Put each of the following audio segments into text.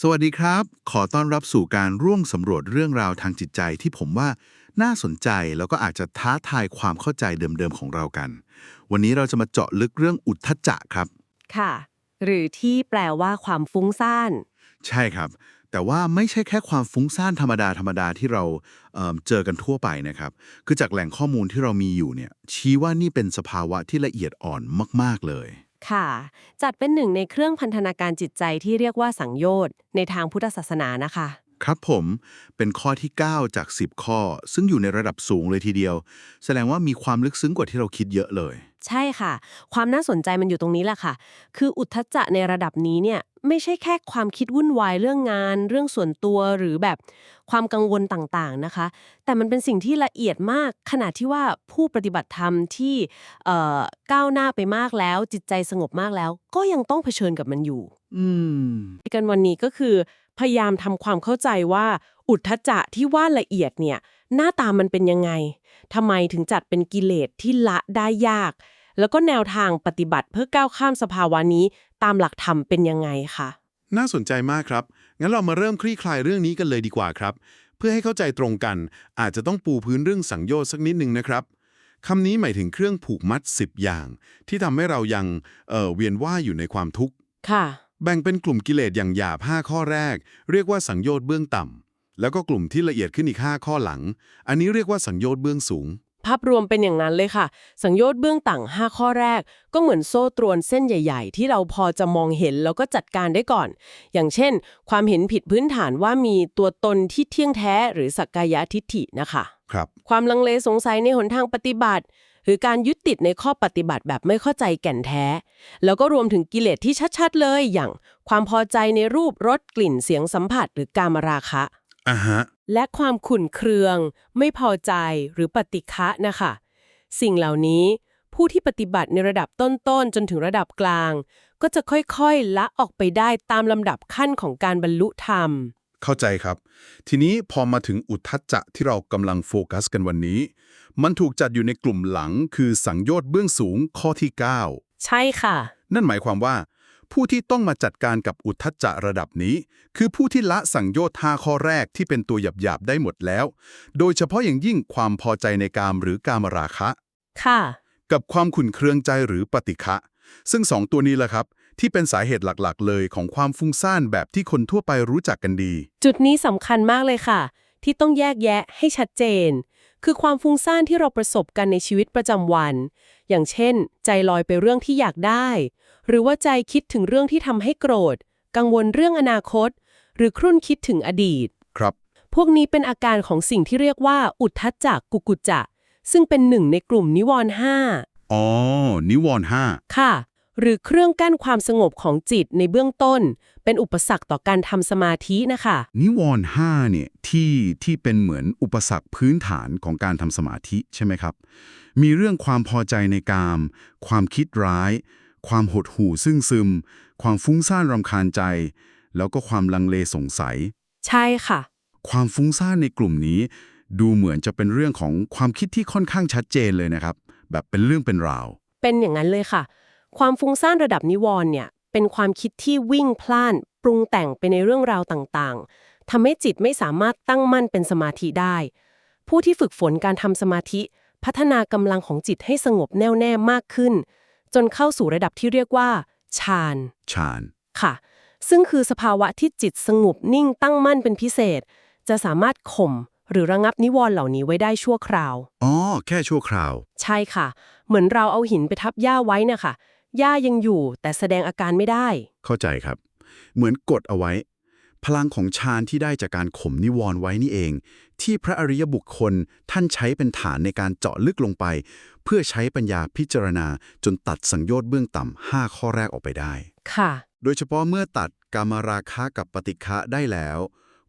สวัสดีครับ ขอต้อนรับสู่การร่วมสำรวจเรื่องราวทางจิตใจที่ผมว่าน่าสนใจแล้วก็อาจจะท้าทายความเข้าใจเดิมๆของเรากัน วันนี้เราจะมาเจาะลึกเรื่องอุทธัจจะครับ ค่ะ หรือที่แปลว่าความฟุ้งซ่าน ใช่ครับ แต่ว่าไม่ใช่แค่ความฟุ้งซ่านธรรมดาธรรมดาที่เราเอิ่มเจอกันทั่วไปนะครับ คือจากแหล่งข้อมูลที่เรามีอยู่เนี่ยชี้ว่านี่เป็นสภาวะที่ละเอียดอ่อนมาก ๆเลย ค่ะ จัดเป็นหนึ่งในเครื่องพันธนาการจิตใจที่เรียกว่าสังโยชน์ในทางพุทธศาสนานะคะ ครับผมเป็นข้อที่ 9 จาก 10 ข้อ ซึ่งอยู่ในระดับสูงเลยทีเดียว แสดงว่ามีความลึกซึ้งกว่าที่เราคิดเยอะเลย ใช่ค่ะ ความน่าสนใจมันอยู่ตรงนี้แหละค่ะ คืออุทธัจจะในระดับนี้เนี่ยไม่ใช่แค่ความคิดวุ่นวายเรื่องงาน เรื่องส่วนตัวหรือแบบความกังวลต่างๆนะคะ แต่มันเป็นสิ่งที่ละเอียดมากขนาดที่ว่าผู้ปฏิบัติธรรมที่เอ่อก้าวหน้าไปมากแล้ว จิตใจสงบมากแล้ว ก็ยังต้องเผชิญกับมันอยู่ อืมกันวันนี้ก็คือ พยายามทำความเข้าใจว่า อุทธัจจะที่ว่าละเอียดเนี่ยหน้าตามันเป็นยังไง ทำไมถึงจัดเป็นกิเลสที่ละได้ยาก แล้วก็แนวทางปฏิบัติเพื่อก้าวข้ามสภาวะนี้ตามหลักธรรมเป็นยังไงคะน่าสนใจมากครับ งั้นเรามาเริ่มคลี่คลายเรื่องนี้กันเลยดีกว่าครับ เพื่อให้เข้าใจตรงกัน อาจจะต้องปูพื้นเรื่องสังโยชน์สักนิดหนึ่งนะครับคำนี้หมายถึงเครื่องผูกมัด 10 อย่าง ที่ทำให้เรายังเอ่อเวียนว่ายอยู่ในความทุกข์ ค่ะ แบ่งเป็นกลุ่มกิเลสอย่างหยาบ5ข้อแรก เรียกว่าสังโยชน์เบื้องต่ำ แล้วก็กลุ่มที่ละเอียดขึ้นอีก 5 ข้อหลัง อันนี้เรียกว่าสังโยชน์เบื้องสูง ภาพรวมเป็นอย่างนั้นเลยค่ะ สังโยชน์เบื้องต่าง 5 ข้อแรก ก็เหมือนโซ่ตรวนเส้นใหญ่ ๆ ที่เราพอจะมองเห็นแล้วก็จัดการได้ก่อน อย่างเช่น ความเห็นผิดพื้นฐานว่ามีตัวตนที่เที่ยงแท้หรือสักกายทิฏฐินะคะครับ ความลังเลสงสัยในหนทางปฏิบัติ หรือการยึดติดในข้อปฏิบัติแบบไม่เข้าใจแก่นแท้ แล้วก็รวมถึงกิเลสที่ชัดๆ เลย อย่างความพอใจในรูปรสกลิ่นเสียงสัมผัส หรือการมราคะ อะฮะ และความขุ่นเคือง ไม่พอใจหรือปฏิฆะนะคะ สิ่งเหล่านี้ผู้ที่ปฏิบัติในระดับต้นๆ จนถึงระดับกลาง ก็จะค่อยๆ ละออกไปได้ตามลำดับขั้นของการบรรลุธรรม เข้าใจครับ ทีนี้พอมาถึงอุทธัจจะที่เรากำลังโฟกัสกันวันนี้ มันถูกจัดอยู่ในกลุ่มหลังคือสังโยชน์เบื้องสูงข้อที่ใช่ค่ะ9นั่นหมายความว่า ผู้ที่ต้องมาจัดการกับอุทธัจจะระดับนี้ คือผู้ที่ละสังโยชน์5ข้อแรกที่เป็นตัวหยาบๆได้หมดแล้ว โดยเฉพาะอย่างยิ่งความพอใจในกามหรือกามราคะ ค่ะ กับความขุ่นเคืองใจหรือปฏิฆะซึ่งสองตัวนี้แหละครับ ที่เป็นสาเหตุหลักๆ เลยของความฟุ้งซ่านแบบที่คนทั่วไปรู้จักกันดี จุดนี้สำคัญมากเลยค่ะ ที่ต้องแยกแยะให้ชัดเจน คือความฟุ้งซ่านที่เราประสบกันในชีวิตประจำวัน อย่างเช่น ใจลอยไปเรื่องที่อยากได้ หรือว่าใจคิดถึงเรื่องที่ทำให้โกรธ กังวลเรื่องอนาคต หรือครุ่นคิดถึงอดีต ครับ พวกนี้เป็นอาการของสิ่งที่เรียกว่า อุทธัจจะกุกุจจะ ซึ่งเป็นหนึ่งในกลุ่มนิวรณ์ห้าอ๋อ นิวรณ์ห้าค่ะ หรือเครื่องกั้นความสงบของจิตในเบื้องต้น เป็นอุปสรรคต่อการทำสมาธินะคะ นิวรณ์ห้าเนี่ยที่ที่เป็นเหมือนอุปสรรคพื้นฐานของการทำสมาธิใช่ไหมครับ มีเรื่องความพอใจในกาม ความคิดร้าย ความหดหู่ซึ่งซึม ความฟุ้งซ่านรำคาญใจ แล้วก็ความลังเลสงสัย ใช่ค่ะ ความฟุ้งซ่านในกลุ่มนี้ ดูเหมือนจะเป็นเรื่องของความคิดที่ค่อนข้างชัดเจนเลยนะครับ แบบเป็นเรื่องเป็นราว เป็นอย่างนั้นเลยค่ะ ความฟุ้งซ่านระดับนิวรณ์เนี่ยเป็นความคิดที่วิ่งพล่าน ปรุงแต่งไปในเรื่องราวต่างๆทำให้จิตไม่สามารถตั้งมั่นเป็นสมาธิได้ ผู้ที่ฝึกฝนการทำสมาธิ พัฒนากำลังของจิตให้สงบแน่วแน่มากขึ้น จนเข้าสู่ระดับที่เรียกว่าฌานฌานค่ะ ซึ่งคือสภาวะที่จิตสงบนิ่งตั้งมั่นเป็นพิเศษ จะสามารถข่มหรือระงับนิวรณ์เหล่านี้ไว้ได้ชั่วคราว อ๋อ แค่ชั่วคราว ใช่ค่ะ เหมือนเราเอาหินไปทับหญ้าไว้นะคะ หญ้ายังอยู่แต่แสดงอาการไม่ได้ เข้าใจครับ เหมือนกดเอาไว้ พลังของฌานที่ได้จากการข่มนิวรณ์ไว้นี่เอง ที่พระอริยบุคคลท่านใช้เป็นฐานในการเจาะลึกลงไป เพื่อใช้ปัญญาพิจารณาจนตัดสังโยชน์เบื้องต่ำห้าข้อแรกออกไปได้ ค่ะ โดยเฉพาะเมื่อตัดกามราคะกับปฏิฆะได้แล้ว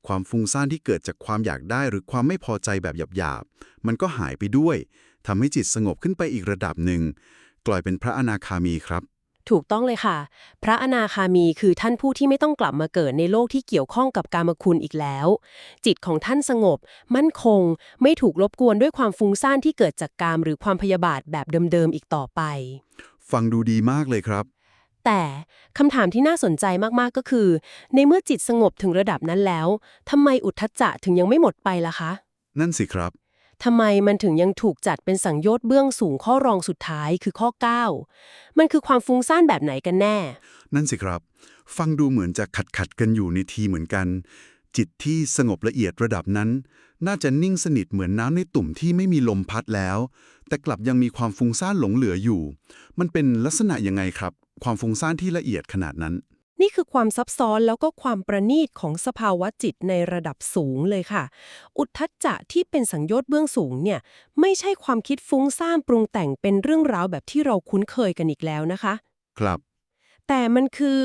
ความฟุ้งซ่านที่เกิดจากความอยากได้หรือความไม่พอใจแบบหยาบๆมันก็หายไปด้วยทำให้จิตสงบขึ้นไปอีกระดับหนึ่ง กลายเป็นพระอนาคามีครับ ถูกต้องเลยค่ะ พระอนาคามีคือท่านผู้ที่ไม่ต้องกลับมาเกิดในโลกที่เกี่ยวข้องกับกามคุณอีกแล้ว จิตของท่านสงบ มั่นคง ไม่ถูกรบกวนด้วยความฟุ้งซ่านที่เกิดจากกามหรือความพยาบาทแบบเดิมๆอีกต่อไป ฟังดูดีมากเลยครับแต่คำถามที่น่าสนใจมาก ๆ ก็คือ ในเมื่อจิตสงบถึงระดับนั้นแล้วทำไมอุทธัจจะถึงยังไม่หมดไปล่ะคะ นั่นสิครับ ทำไมมันถึงยังถูกจัดเป็นสังโยชน์เบื้องสูงข้อรองสุดท้ายคือข้อ 9 มันคือความฟุ้งซ่านแบบไหนกันแน่ นั่นสิครับ ฟังดูเหมือนจะขัดขัดกันอยู่ในทีเหมือนกัน จิตที่สงบละเอียดระดับนั้น น่าจะนิ่งสนิทเหมือนน้ำในตุ่มที่ไม่มีลมพัดแล้ว แต่กลับยังมีความฟุ้งซ่านหลงเหลืออยู่ มันเป็นลักษณะยังไงครับ ความฟุ้งซ่านที่ละเอียดขนาดนั้น นี่คือความซับซ้อนแล้วก็ความประณีตของสภาวะจิตในระดับสูงเลยค่ะ อุทธัจจะที่เป็นสังโยชน์เบื้องสูงเนี่ยไม่ใช่ความคิดฟุ้งซ่านปรุงแต่งเป็นเรื่องราวแบบที่เราคุ้นเคยกันอีกแล้วนะคะ ครับ แต่มันคือ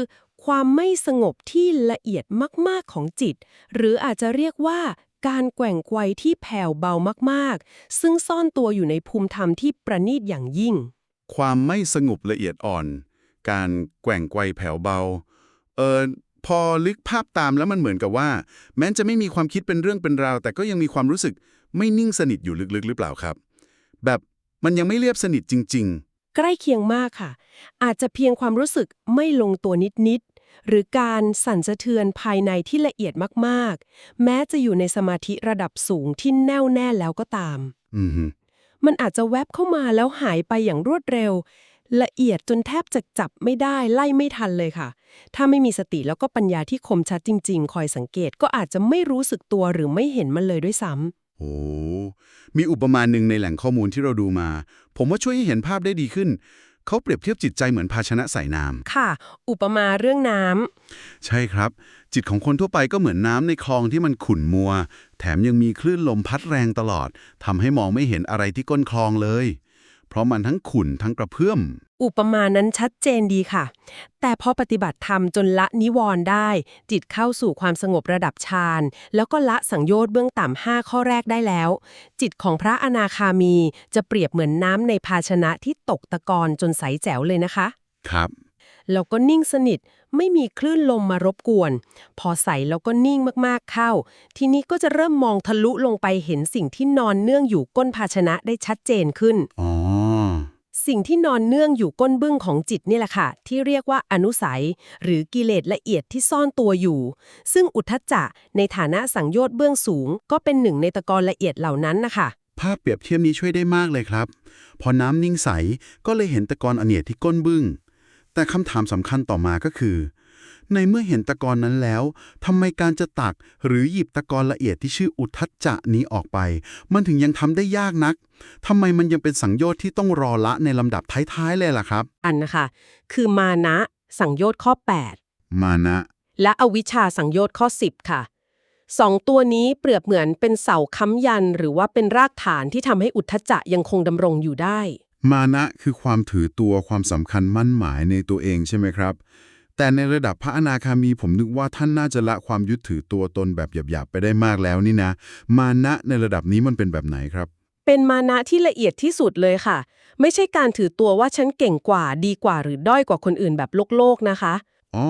ความไม่สงบที่ละเอียดมาก ๆ ของจิต หรืออาจจะเรียกว่าการแกว่งไกวที่แผ่วเบามาก ๆ ซึ่งซ่อนตัวอยู่ในภูมิธรรมที่ประณีตอย่างยิ่ง ความไม่สงบละเอียดอ่อน การแกว่งไกวแผ่วเบาเออพอลึกภาพตามแล้วมันเหมือนกับว่า แม้จะไม่มีความคิดเป็นเรื่องเป็นราว แต่ก็ยังมีความรู้สึกไม่นิ่งสนิทอยู่ลึกๆ หรือเปล่าครับ แบบมันยังไม่เรียบสนิทจริงใกล้เคียงมากค่ะ อาจจะเพียงความรู้สึกไม่ลงตัวนิดๆหรือการสั่นสะเทือนภายในที่ละเอียดมากๆ แม้จะอยู่ในสมาธิระดับสูงที่แน่วแน่แล้วก็ตามๆอือฮึมันอาจจะแวบเข้ามาแล้วหายไปอย่างรวดเร็ว ละเอียดจนแทบจะจับไม่ได้ไล่ไม่ทันเลยค่ะ ถ้าไม่มีสติแล้วก็ปัญญาที่คมชัดจริง ๆ คอยสังเกตก็อาจจะไม่รู้สึกตัวหรือไม่เห็นมันเลยด้วยซ้ำโอ้มีอุปมาหนึ่งในแหล่งข้อมูลที่เราดูมา ผมว่าช่วยให้เห็นภาพได้ดีขึ้น เขาเปรียบเทียบจิตใจเหมือนภาชนะใส่น้ำค่ะ อุปมาเรื่องน้ำใช่ครับ จิตของคนทั่วไปก็เหมือนน้ำในคลองที่มันขุ่นมัว แถมยังมีคลื่นลมพัดแรงตลอดทำให้มองไม่เห็นอะไรที่ก้นคลองเลย เพราะมันทั้งขุ่นทั้งกระเพื่อม อุปมานั้นชัดเจนดีค่ะ แต่พอปฏิบัติธรรมจนละนิวรณ์ได้ จิตเข้าสู่ความสงบระดับฌานแล้วก็ละสังโยชน์เบื้องต่ำห้าข้อแรกได้แล้ว จิตของพระอนาคามีจะเปรียบเหมือนน้ำในภาชนะที่ตกตะกอนจนใสแจ๋วเลยนะคะ ครับ แล้วก็นิ่งสนิทไม่มีคลื่นลมมารบกวน พอใสแล้วก็นิ่งมากๆเข้า ทีนี้ก็จะเริ่มมองทะลุลงไปเห็นสิ่งที่นอนเนื่องอยู่ก้นภาชนะได้ชัดเจนขึ้น อ๋อ สิ่งที่นอนเนื่องอยู่ก้นบึ้งของจิตนี่แหละค่ะ ที่เรียกว่าอนุสัย หรือกิเลสละเอียดที่ซ่อนตัวอยู่ ซึ่งอุทธจจะในฐานะสังโยชน์เบื้องสูง ก็เป็นหนึ่งในตะกอนละเอียดเหล่านั้นนะคะภาพเปรียบเทียบนี้ช่วยได้มากเลยครับ พอน้ำนิ่งใสก็เลยเห็นตะกอนอเนียดที่ก้นบึ้งแต่คำถามสำคัญต่อมาก็คือ ในเมื่อเห็นตะกอนนั้นแล้วทำไมการจะตักหรือหยิบตะกอนละเอียดที่ชื่ออุทธัจจะนี้ออกไป มันถึงยังทำได้ยากนักทำไมมันยังเป็นสังโยชน์ที่ต้องรอละในลำดับท้ายๆเลยล่ะครับ อันนะคะ คือมานะสังโยชน์ข้อมานะ8และอวิชชาสังโยชน์ข้อ 10 ค่ะสองตัวนี้เปรียบเหมือนเป็นเสาค้ำยัน หรือว่าเป็นรากฐานที่ทำให้อุทธัจจะยังคงดำรงอยู่ได้ มานะคือความถือตัวความสำคัญมั่นหมายในตัวเองใช่ไหมครับ แต่ในระดับพระอนาคามีผมนึกว่าท่านน่าจะละความยึดถือตัวตนแบบหยาบๆไปได้มากแล้วนี่นะ มานะในระดับนี้มันเป็นแบบไหนครับ เป็นมานะที่ละเอียดที่สุดเลยค่ะ ไม่ใช่การถือตัวว่าฉันเก่งกว่าดีกว่าหรือด้อยกว่าคนอื่นแบบโลกโลกๆนะคะอ๋อ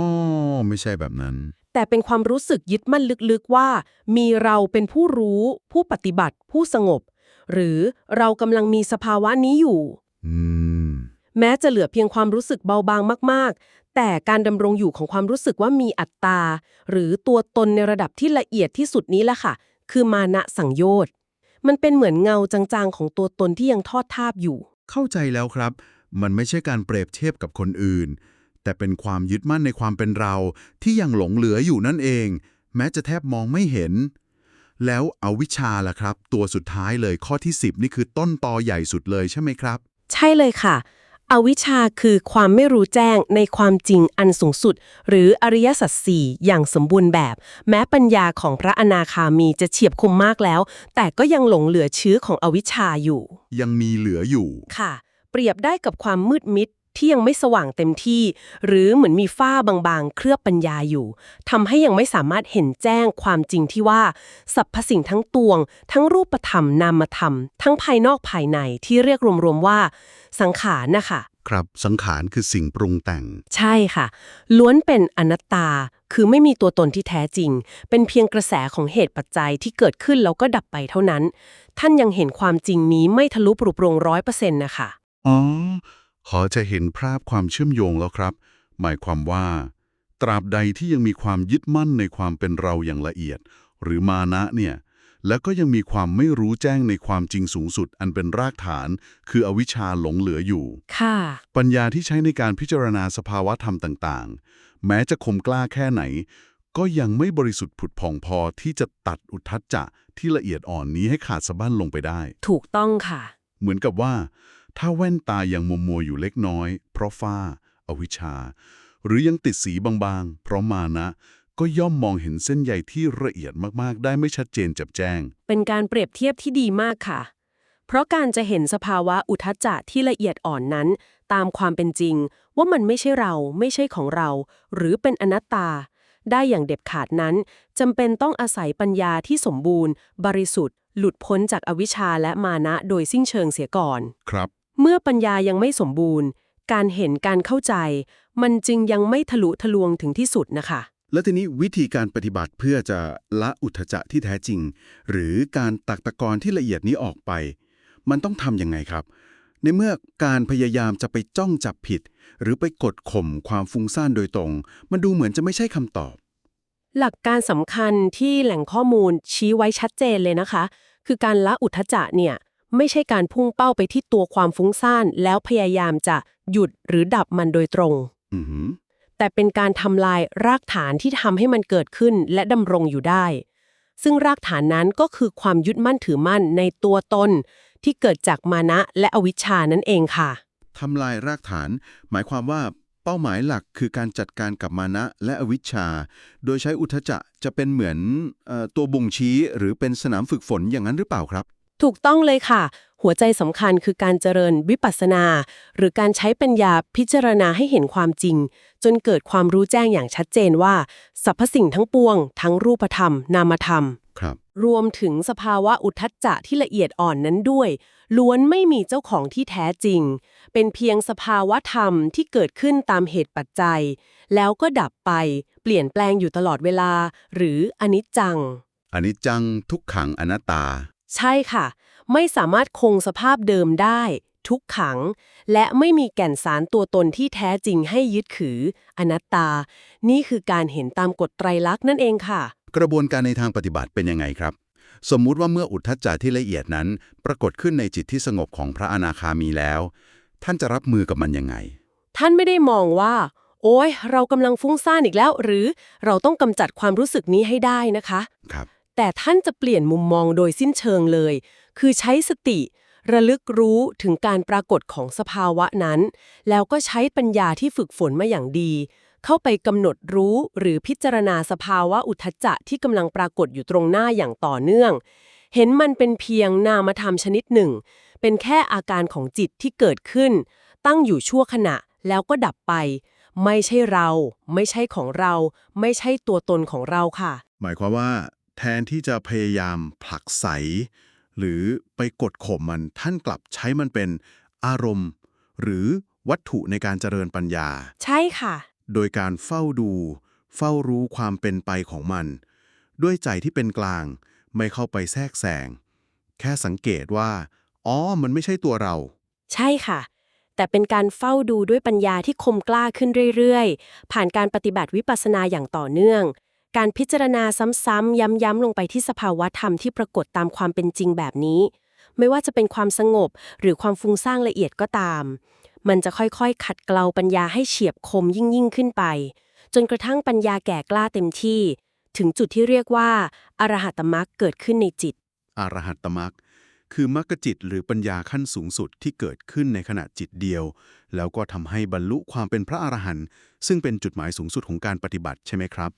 ไม่ใช่แบบนั้น แต่เป็นความรู้สึกยึดมั่นลึกๆว่า มีเราเป็นผู้รู้ ผู้ปฏิบัติ ผู้สงบ หรือเรากำลังมีสภาวะนี้อยู่ อืมแม้จะเหลือเพียงความรู้สึกเบาบางมากๆ แต่การดำรงอยู่ของความรู้สึกว่ามีอัตตา หรือตัวตนในระดับที่ละเอียดที่สุดนี้แหละค่ะ คือมานะสังโยชน์มันเป็นเหมือนเงาจางๆ ของตัวตนที่ยังทอดทาบอยู่ เข้าใจแล้วครับ มันไม่ใช่การเปรียบเทียบกับคนอื่น แต่เป็นความยึดมั่นในความเป็นเราที่ยังหลงเหลืออยู่นั่นเอง แม้จะแทบมองไม่เห็น แล้วเอาวิชาล่ะครับ ตัวสุดท้ายเลยข้อที่ 10 นี่คือต้นตอใหญ่สุดเลยใช่ไหมครับ ใช่เลยค่ะ อวิชชาคือความไม่รู้แจ้งในความจริงอันสูงสุด หรืออริยสัจสี่อย่างสมบูรณ์แบบ แม้ปัญญาของพระอนาคามีจะเฉียบคมมากแล้ว แต่ก็ยังหลงเหลือเชื้อของอวิชชาอยู่ ยังมีเหลืออยู่ ค่ะ เปรียบได้กับความมืดมิด ที่ยังไม่สว่างเต็มที่ หรือเหมือนมีฝ้าบางๆ เคลือบปัญญาอยู่ทำให้ยังไม่สามารถเห็นแจ้งความจริงที่ว่าสรรพสิ่งทั้งตวง ทั้งรูปธรรมนามธรรม ทั้งภายนอกภายในที่เรียกรวมๆว่า สังขารนะคะครับสังขารคือสิ่งปรุงแต่ง ใช่ค่ะ ล้วนเป็นอนัตตาคือไม่มีตัวตนที่แท้จริง เป็นเพียงกระแสของเหตุปัจจัยที่เกิดขึ้นแล้วก็ดับไปเท่านั้น ท่านยังเห็นความจริงนี้ไม่ทะลุปรุโปรงร้อยเปอร์เซ็นต์นะคะอ๋อ ขอจะเห็นภาพความเชื่อมโยงแล้วครับ หมายความว่า ตราบใดที่ยังมีความยึดมั่นในความเป็นเราอย่างละเอียด หรือมานะเนี่ยแล้วก็ยังมีความไม่รู้แจ้งในความจริงสูงสุดอันเป็นรากฐาน คืออวิชชาหลงเหลืออยู่ ค่ะ ปัญญาที่ใช้ในการพิจารณาสภาวะธรรมต่างๆ แม้จะคมกล้าแค่ไหน ก็ยังไม่บริสุทธิ์ผุดผ่องพอที่จะตัดอุทธัจจะที่ละเอียดอ่อนนี้ให้ขาดสะบั้นลงไปได้ ถูกต้องค่ะ เหมือนกับว่า ถ้าแว่นตายังมัวมัวๆอยู่เล็กน้อย เพราะฝ้าอาวิชชา หรือยังติดสีบางๆ เพราะมานะ ก็ย่อมมองเห็นเส้นใยที่ละเอียดมากๆ ได้ไม่ชัดเจนแจ่มแจ้ง เป็นการเปรียบเทียบที่ดีมากค่ะ เพราะการจะเห็นสภาวะอุทธัจจะที่ละเอียดอ่อนนั้น ตามความเป็นจริง ว่ามันไม่ใช่เราไม่ใช่ของเรา หรือเป็นอนัตตา ได้อย่างเด็ดขาดนั้นจำเป็นต้องอาศัยปัญญาที่สมบูรณ์ บริสุทธิ์หลุดพ้นจากอวิชชาและมานะโดยสิ้นเชิงเสียก่อน ครับ เมื่อปัญญายังไม่สมบูรณ์ การเห็นการเข้าใจ มันจึงยังไม่ทะลุทะลวงถึงที่สุดนะคะ แล้วทีนี้วิธีการปฏิบัติเพื่อจะละอุทธจะที่แท้จริง หรือการตักตะกอนที่ละเอียดนี้ออกไป มันต้องทำยังไงครับ ในเมื่อการพยายามจะไปจ้องจับผิด หรือไปกดข่มความฟุ้งซ่านโดยตรง มันดูเหมือนจะไม่ใช่คำตอบ หลักการสำคัญที่แหล่งข้อมูลชี้ไว้ชัดเจนเลยนะคะ คือการละอุทธจะเนี่ย ไม่ใช่การพุ่งเป้าไปที่ตัวความฟุ้งซ่านแล้วพยายามจะหยุดหรือดับมันโดยตรงอือหือแต่เป็นการทำลายรากฐานที่ทำให้มันเกิดขึ้นและดำรงอยู่ได้ ซึ่งรากฐานนั้นก็คือความยึดมั่นถือมั่นในตัวตนที่เกิดจากมานะและอวิชชานั่นเองค่ะทำลายรากฐาน หมายความว่าเป้าหมายหลักคือการจัดการกับมานะและอวิชชา โดยใช้อุทธจะจะเป็นเหมือนเออตัวบ่งชี้หรือเป็นสนามฝึกฝนอย่างนั้นหรือเปล่าครับ ถูกต้องเลยค่ะ หัวใจสำคัญคือการเจริญวิปัสสนา หรือการใช้ปัญญาพิจารณาให้เห็นความจริง จนเกิดความรู้แจ้งอย่างชัดเจนว่าสรรพสิ่งทั้งปวง ทั้งรูปธรรม นามธรรมครับรวมถึงสภาวะอุทธัจจะที่ละเอียดอ่อนนั้นด้วย ล้วนไม่มีเจ้าของที่แท้จริง เป็นเพียงสภาวะธรรมที่เกิดขึ้นตามเหตุปัจจัย แล้วก็ดับไป เปลี่ยนแปลงอยู่ตลอดเวลา หรืออนิจจังอันนี้จังทุกขังอนัตตา ใช่ค่ะ ไม่สามารถคงสภาพเดิมได้ ทุกขัง และไม่มีแก่นสารตัวตนที่แท้จริงให้ยึดถือ อนัตตา นี่คือการเห็นตามกฎไตรลักษณ์นั่นเองค่ะ กระบวนการในทางปฏิบัติเป็นยังไงครับ สมมุติว่าเมื่ออุทธัจจะที่ละเอียดนั้น ปรากฏขึ้นในจิตที่สงบของพระอนาคามีแล้ว ท่านจะรับมือกับมันยังไง ท่านไม่ได้มองว่า โอ้ยเรากำลังฟุ้งซ่านอีกแล้ว หรือเราต้องกำจัดความรู้สึกนี้ให้ได้นะคะ ครับ แต่ท่านจะเปลี่ยนมุมมองโดยสิ้นเชิงเลย คือใช้สติ ระลึกรู้ถึงการปรากฏของสภาวะนั้น แล้วก็ใช้ปัญญาที่ฝึกฝนมาอย่างดี เข้าไปกำหนดรู้หรือพิจารณาสภาวะอุทจจะที่กำลังปรากฏอยู่ตรงหน้าอย่างต่อเนื่อง เห็นมันเป็นเพียงนามธรรมชนิดหนึ่ง เป็นแค่อาการของจิตที่เกิดขึ้น ตั้งอยู่ชั่วขณะแล้วก็ดับไป ไม่ใช่เรา ไม่ใช่ของเรา ไม่ใช่ตัวตนของเราค่ะ หมายความว่า แทนที่จะพยายามผลักไส หรือไปกดข่มมันท่านกลับใช้มันเป็นอารมณ์ หรือวัตถุในการเจริญปัญญา ใช่ค่ะ โดยการเฝ้าดู เฝ้ารู้ความเป็นไปของมัน ด้วยใจที่เป็นกลาง ไม่เข้าไปแทรกแซงแค่สังเกตว่า อ๋อ มันไม่ใช่ตัวเรา ใช่ค่ะ แต่เป็นการเฝ้าดูด้วยปัญญาที่คมกล้าขึ้นเรื่อยๆ ผ่านการปฏิบัติวิปัสสนาอย่างต่อเนื่อง การพิจารณาซ้ำๆย้ำๆลงไปที่สภาวะธรรมที่ปรากฏตามความเป็นจริงแบบนี้ ไม่ว่าจะเป็นความสงบหรือความฟุ้งซ่านละเอียดก็ตาม มันจะค่อยๆ ขัดเกลาปัญญาให้เฉียบคมยิ่งยิ่งๆขึ้นไป จนกระทั่งปัญญาแก่กล้าเต็มที่ ถึงจุดที่เรียกว่าอรหัตมรรคเกิดขึ้นในจิต อรหัตตมรรคคือมรรคจิตหรือปัญญาขั้นสูงสุดที่เกิดขึ้นในขณะจิตเดียว แล้วก็ทำให้บรรลุความเป็นพระอรหันต์ซึ่งเป็นจุดหมายสูงสุดของการปฏิบัติใช่ไหมครับ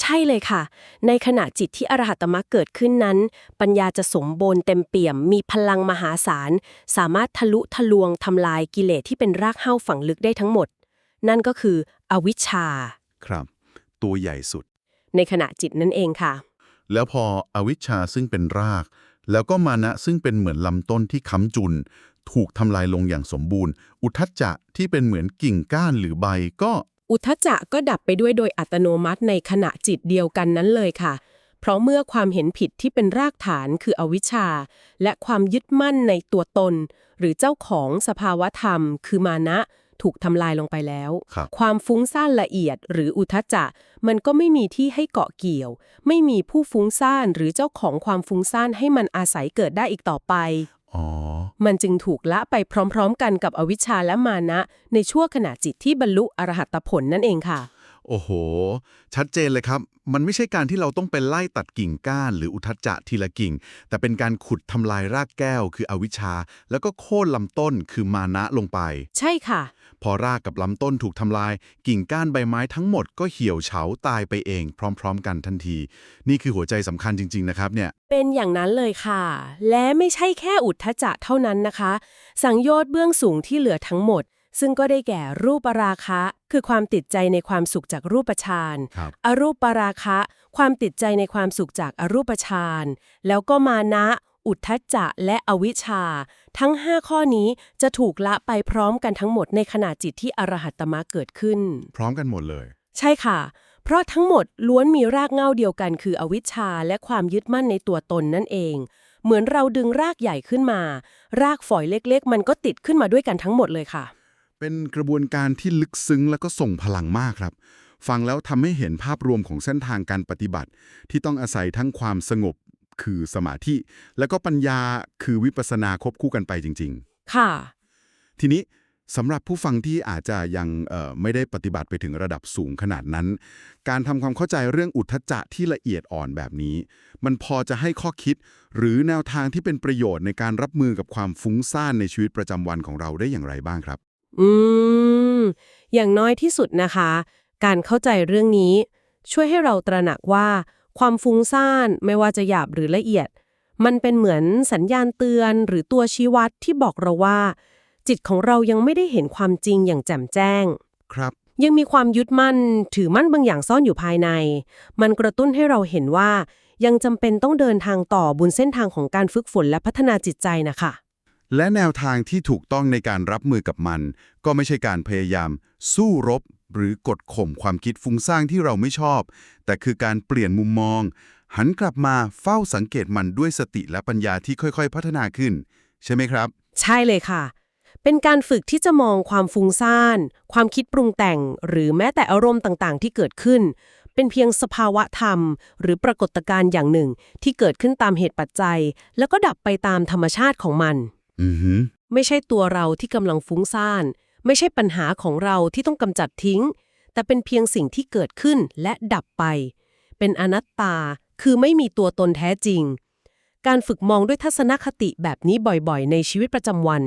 ใช่เลยค่ะ ในขณะจิตที่อรหัตมรรคเกิดขึ้นนั้น ปัญญาจะสมบูรณ์เต็มเปี่ยม มีพลังมหาศาล สามารถทะลุทะลวงทำลายกิเลสที่เป็นรากเห้าฝังลึกได้ทั้งหมด นั่นก็คืออวิชชา ครับ ตัวใหญ่สุด ในขณะจิตนั่นเองค่ะ แล้วพออวิชชาซึ่งเป็นราก แล้วก็มานะซึ่งเป็นเหมือนลำต้นที่ค้ำจุน ถูกทำลายลงอย่างสมบูรณ์ อุทธัจจะที่เป็นเหมือนกิ่งก้านหรือใบก็ อุทธัจจะก็ดับไปด้วยโดยอัตโนมัติในขณะจิตเดียวกันนั้นเลยค่ะ เพราะเมื่อความเห็นผิดที่เป็นรากฐานคืออวิชชา และความยึดมั่นในตัวตน หรือเจ้าของสภาวะธรรม คือมานะ ถูกทำลายลงไปแล้วครับความฟุ้งซ่านละเอียด หรืออุทจจะ มันก็ไม่มีที่ให้เกาะเกี่ยว ไม่มีผู้ฟุ้งซ่านหรือเจ้าของความฟุ้งซ่านให้มันอาศัยเกิดได้อีกต่อไปอ๋อ มันจึงถูกละไปพร้อมๆ กันกับอวิชชาและมานะ ในชั่วขณะจิตที่บรรลุอรหัตผลนั่นเองค่ะ โอ้โห ชัดเจนเลยครับ มันไม่ใช่การที่เราต้องไปไล่ตัดกิ่งก้าน หรืออุทจจะทีละกิ่ง แต่เป็นการขุดทำลายรากแก้ว คืออวิชชา แล้วก็โค่นลำต้นคือมานะลงไป ใช่ค่ะ พอรากกับลำต้นถูกทำลาย กิ่งก้านใบไม้ทั้งหมดก็เหี่ยวเฉาตายไปเองพร้อม ๆ กันทันที นี่คือหัวใจสำคัญจริง ๆ นะครับเนี่ย เป็นอย่างนั้นเลยค่ะ และไม่ใช่แค่อุทธจะเท่านั้นนะคะ สังโยชน์เบื้องสูงที่เหลือทั้งหมด ซึ่งก็ได้แก่รูปราคะ คือความติดใจในความสุขจากรูปฌานครับอรูปราคะ ความติดใจในความสุขจากอรูปฌานแล้วก็มานะอุทธัจจะและอวิชชา ทั้ง 5 ข้อนี้จะถูกละไปพร้อมกันทั้งหมดในขณะจิตที่อรหัตตมรรคเกิดขึ้น พร้อมกันหมดเลย ใช่ค่ะ เพราะทั้งหมดล้วนมีรากเหง้าเดียวกัน คืออวิชชาและความยึดมั่นในตัวตนนั่นเอง เหมือนเราดึงรากใหญ่ขึ้นมา รากฝอยเล็กๆ มันก็ติดขึ้นมาด้วยกันทั้งหมดเลยค่ะ เป็นกระบวนการที่ลึกซึ้งแล้วก็ส่งพลังมากครับฟังแล้วทำให้เห็นภาพรวมของเส้นทางการปฏิบัติ ที่ต้องอาศัยทั้งความสงบ คือสมาธิ แล้วก็ปัญญาคือวิปัสสนาควบคู่กันไปจริงค่ะๆทีนี้สำหรับผู้ฟังที่อาจจะยังเอ่อไม่ได้ปฏิบัติไปถึงระดับสูงขนาดนั้น การทำความเข้าใจเรื่องอุทธัจจะที่ละเอียดอ่อนแบบนี้ มันพอจะให้ข้อคิด หรือแนวทางที่เป็นประโยชน์ในการรับมือกับความฟุ้งซ่านในชีวิตประจำวันของเราได้อย่างไรบ้างครับ อืม อย่างน้อยที่สุดนะคะ การเข้าใจเรื่องนี้ ช่วยให้เราตระหนักว่า ความฟุ้งซ่านไม่ว่าจะหยาบหรือละเอียด มันเป็นเหมือนสัญญาณเตือนหรือตัวชี้วัดที่บอกเราว่า จิตของเรายังไม่ได้เห็นความจริงอย่างแจ่มแจ้ง ครับ ยังมีความยึดมั่นถือมั่นบางอย่างซ่อนอยู่ภายใน มันกระตุ้นให้เราเห็นว่า ยังจำเป็นต้องเดินทางต่อบนเส้นทางของการฝึกฝนและพัฒนาจิตใจนะคะและแนวทางที่ถูกต้องในการรับมือกับมัน ก็ไม่ใช่การพยายาม สู้รบ หรือกดข่มความคิดฟุ้งซ่านที่เราไม่ชอบ แต่คือการเปลี่ยนมุมมอง หันกลับมาเฝ้าสังเกตมันด้วยสติและปัญญาที่ค่อยๆ พัฒนาขึ้น ใช่ไหมครับ ใช่เลยค่ะ เป็นการฝึกที่จะมองความฟุ้งซ่าน ความคิดปรุงแต่ง หรือแม้แต่อารมณ์ต่างๆ ที่เกิดขึ้น เป็นเพียงสภาวะธรรม หรือปรากฏการณ์อย่างหนึ่ง ที่เกิดขึ้นตามเหตุปัจจัย แล้วก็ดับไปตามธรรมชาติของมัน อือหือไม่ใช่ตัวเราที่กำลังฟุ้งซ่าน ไม่ใช่ปัญหาของเราที่ต้องกำจัดทิ้ง แต่เป็นเพียงสิ่งที่เกิดขึ้นและดับไป เป็นอนัตตา คือไม่มีตัวตนแท้จริง การฝึกมองด้วยทัศนคติแบบนี้บ่อยๆ ในชีวิตประจำวัน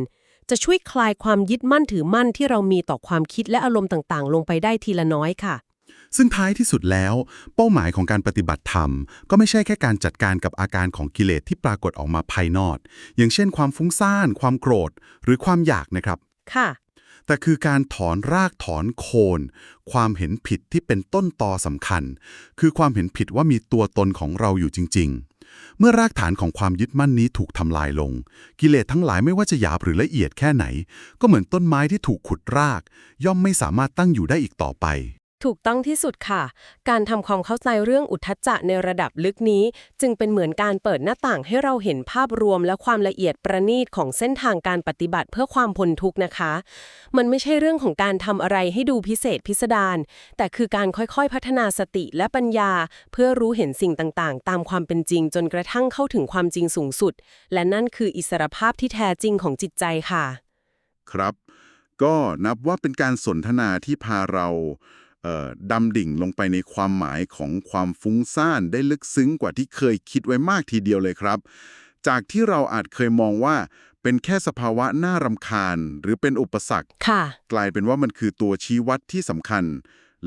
จะช่วยคลายความยึดมั่นถือมั่นที่เรามีต่อความคิดและอารมณ์ต่างๆ ลงไปได้ทีละน้อยค่ะซึ่งท้ายที่สุดแล้ว เป้าหมายของการปฏิบัติธรรม ก็ไม่ใช่แค่การจัดการกับอาการของกิเลสที่ปรากฏออกมาภายนอก อย่างเช่นความฟุ้งซ่าน ความโกรธ หรือความอยากนะครับ ค่ะ แต่คือการถอนรากถอนโคน ความเห็นผิดที่เป็นต้นตอสำคัญ คือความเห็นผิดว่ามีตัวตนของเราอยู่จริง ๆ เมื่อรากฐานของความยึดมั่นนี้ถูกทำลายลง กิเลสทั้งหลายไม่ว่าจะหยาบหรือละเอียดแค่ไหน ก็เหมือนต้นไม้ที่ถูกขุดราก ย่อมไม่สามารถตั้งอยู่ได้อีกต่อไป ถูกต้องที่สุดค่ะ การทำความเข้าใจเรื่องอุทธจจะในระดับลึกนี้ จึงเป็นเหมือนการเปิดหน้าต่างให้เราเห็นภาพรวมและความละเอียดประณีตของเส้นทางการปฏิบัติเพื่อความพ้นทุกข์นะคะ มันไม่ใช่เรื่องของการทำอะไรให้ดูพิเศษพิสดารแต่คือการค่อยๆ พัฒนาสติและปัญญา เพื่อรู้เห็นสิ่งต่างๆ ตามความเป็นจริง จนกระทั่งเข้าถึงความจริงสูงสุด และนั่นคืออิสรภาพที่แท้จริงของจิตใจค่ะ ครับ ก็นับว่าเป็นการสนทนาที่พาเรา ดำดิ่งลงไปในความหมายของความฟุ้งซ่านได้ลึกซึ้งกว่าที่เคยคิดไว้มากทีเดียวเลยครับ จากที่เราอาจเคยมองว่าเป็นแค่สภาวะน่ารำคาญ หรือเป็นอุปสรรคค่ะกลายเป็นว่ามันคือตัวชี้วัดที่สำคัญ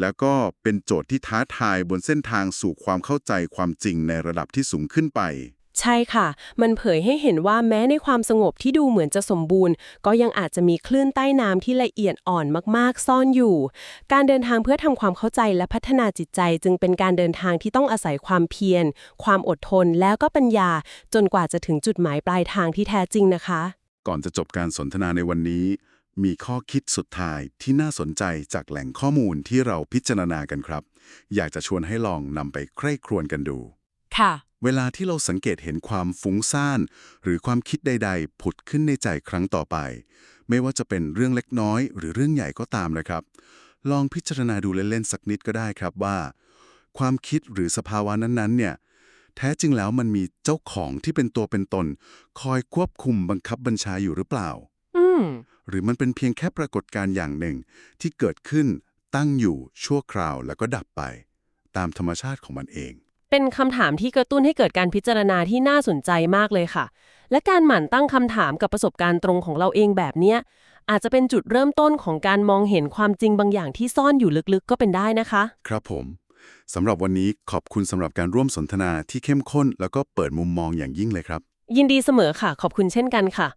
แล้วก็เป็นโจทย์ที่ท้าทายบนเส้นทางสู่ความเข้าใจความจริงในระดับที่สูงขึ้นไป ใช่ค่ะ มันเผยให้เห็นว่าแม้ในความสงบที่ดูเหมือนจะสมบูรณ์ ก็ยังอาจจะมีคลื่นใต้น้ำที่ละเอียดอ่อนมากๆ ซ่อนอยู่ การเดินทางเพื่อทำความเข้าใจและพัฒนาจิตใจ จึงเป็นการเดินทางที่ต้องอาศัยความเพียร ความอดทน แล้วก็ปัญญา จนกว่าจะถึงจุดหมายปลายทางที่แท้จริงนะคะ ก่อนจะจบการสนทนาในวันนี้ มีข้อคิดสุดท้ายที่น่าสนใจจากแหล่งข้อมูลที่เราพิจารณากันครับ อยากจะชวนให้ลองนำไปใคร่ครวญกันดู ค่ะ เวลาที่เราสังเกตเห็นความฟุ้งซ่าน หรือความคิดใด ๆ ผุดขึ้นในใจครั้งต่อไป ไม่ว่าจะเป็นเรื่องเล็กน้อย หรือเรื่องใหญ่ก็ตามนะครับ ลองพิจารณาดูเล่นๆสักนิดก็ได้ครับว่า ความคิดหรือสภาวะนั้นๆเนี่ยแท้จริงแล้วมันมีเจ้าของที่เป็นตัวเป็นตน คอยควบคุมบังคับบัญชาอยู่หรือเปล่าอืมหรือมันเป็นเพียงแค่ปรากฏการณ์อย่างหนึ่ง ที่เกิดขึ้นตั้งอยู่ชั่วคราวแล้วก็ดับไป ตามธรรมชาติของมันเอง เป็นคำถามที่กระตุ้นให้เกิดการพิจารณาที่น่าสนใจมากเลยค่ะ และการหมั่นตั้งคำถามกับประสบการณ์ตรงของเราเองแบบเนี้ยอาจจะเป็นจุดเริ่มต้นของการมองเห็นความจริงบางอย่างที่ซ่อนอยู่ลึกๆ ก็เป็นได้นะคะ ครับผมสำหรับวันนี้ขอบคุณสำหรับการร่วมสนทนาที่เข้มข้น แล้วก็เปิดมุมมองอย่างยิ่งเลยครับ ยินดีเสมอค่ะ ขอบคุณเช่นกันค่ะ